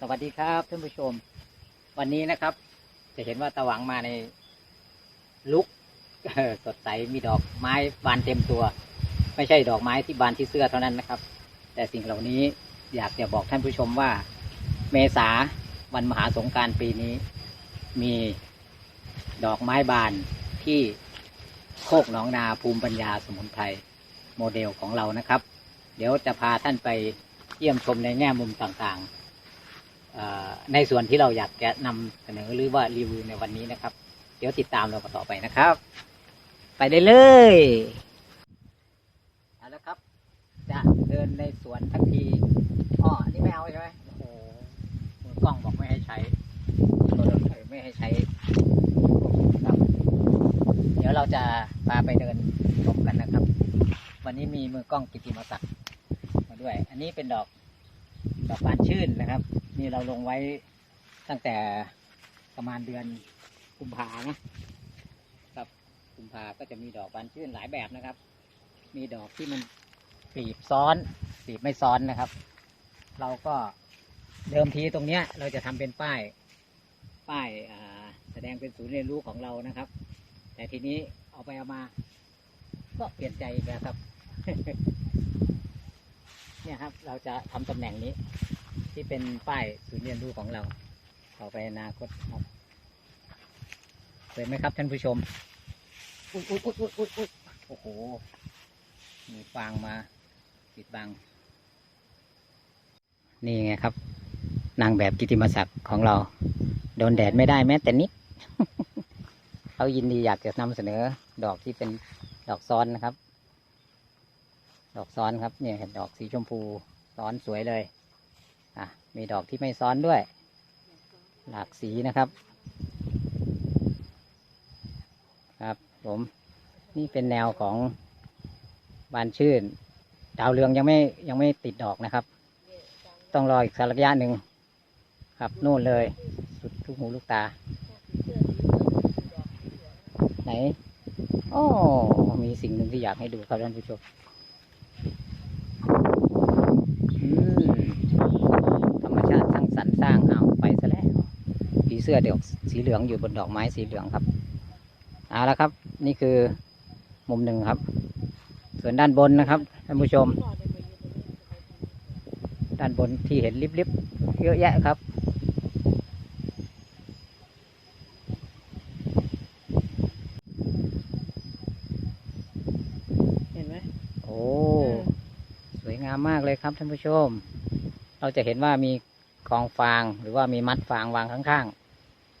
สวัสดีครับท่านผู้ชม วันนี้นะครับ จะเห็นว่าตะหวังมาในลุกสดใสมีดอกไม้บานเต็มตัว ไม่ใช่ดอกไม้ที่บานที่เสื้อเท่านั้นนะครับ แต่สิ่งเหล่านี้อยากจะบอกท่านผู้ชมว่า เมษาวันมหาสงการปีนี้ มีดอกไม้บานที่โคกหนองนาภูมิปัญญาสมุนไพรโมเดลของเรานะครับ เดี๋ยวจะพาท่านไปเยี่ยมชมในแง่มุมต่างๆ ในส่วนที่เราอยากจะนำเสนอหรือว่ารีวิวในวันนี้นะครับ เดี๋ยวติดตามเราต่อไปนะครับ ไปได้เลยเอาละครับ จะเดินในสวนทั้งทีอ๋อนนี้ไม่เอาใช่ไหมโอ้โหมือกล้องบอกไม่ให้ใช้ตัวรถไถไม่ให้ใช้ครับเดี๋ยวเราจะพาไปเดินชมกันนะครับ วันนี้มีมือกล้องกิติมศักดิ์มาด้วย อันนี้เป็นดอก ดอกบานชื่นนะครับ นี่เราลงไว้ตั้งแต่ประมาณเดือนกุมภานะครับกุมภาก็จะมีดอกบานชื่นหลายแบบนะครับ มีดอกที่มันปีบซ้อนปีบไม่ซ้อนนะครับ เราก็เดิมทีตรงเนี้ยเราจะทำเป็นป้าย ป้ายอ่าแสดงเป็นศูนย์เรียนรู้ของเรานะครับ แต่ทีนี้เอาไปเอามา ก็เปลี่ยนใจอีกแล้วครับ เนี่ยครับ เราจะทำตำแหน่งนี้ ที่เป็นป้ายศูนย์เรียนรู้ของเราต่อไปอนาคตครับสวยไหมครับท่านผู้ชมอุ๊ยอุ๊ยอุ๊ยอุ๊ยอุ๊ยอุ๊ยโอ้โห มีฟางมาปิดบัง นี่ไงครับ นางแบบกิติมศักดิ์ของเรา โดนแดดไม่ได้แม้แต่นิดเขายินดีอยากจะนำเสนอดอกที่เป็นดอกซ้อนนะครับ ดอกซ้อนครับเนี่ยเห็นดอกสีชมพูซ้อนสวยเลย อะ มีดอกที่ไม่ซ้อนด้วย หลากสีนะครับ ครับผมนี่เป็นแนวของบานชื่น ดาวเรืองยังไม่ยังไม่ติดดอกนะครับ ต้องรออีกสักระยะหนึ่งครับนู่นเลย สุดทุกหูลูกตา ไหนโอ้มีสิ่งหนึ่งที่อยากให้ดูครับท่านผู้ชมอืมธรรมชาติสร้างสรรค์สร้างเอาไปซะแล้วผี เสื้อเดี่ยวสีเหลืองอยู่บนดอกไม้สีเหลืองครับเอาละครับ นี่คือมุมหนึ่งครับ ส่วนด้านบนนะครับท่านผู้ชม ด้านบนที่เห็นลิบๆเยอะแยะครับเห็นไหมโอ้สวยงามมากเลยครับท่านผู้ชม เราจะเห็นว่ามีกองฟางหรือว่ามีมัดฟางวางข้างๆ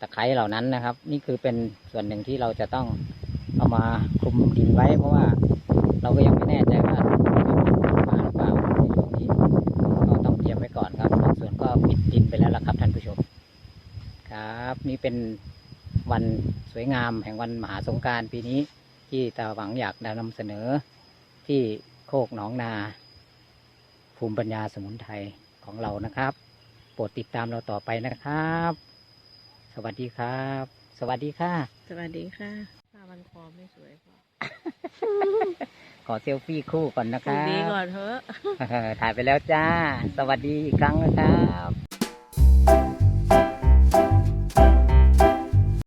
ตะไคร้เหล่านั้นนะครับ นี่คือเป็นส่วนหนึ่งที่เราจะต้องเอามาคลุมดินไว้ เพราะว่าเราก็ยังไม่แน่ใจว่ามาหรือเปล่าในช่วงนี้เราต้องเตรียมไว้ก่อนครับส่วนก็ปิดดินไปแล้วล่ะครับท่านผู้ชม ครับนี่เป็นวันสวยงามแห่งวันมหาสงการปีนี้ ที่ตาหวังอยากนำเสนอ ที่โคกหนองนา ภูมิปัญญาสมุนไพรของเรานะครับ โปรดติดตามเราต่อไปนะครับ สวัสดีครับ สวัสดีค่ะ สวัสดีค่ะผ้ามันคอไม่สวยพอขอเซลฟี่คู่ก่อนนะพครุ่งรับนี้ก่อนเถอะ ถ่ายไปแล้วจ้า สวัสดีอีกครั้งนะครับ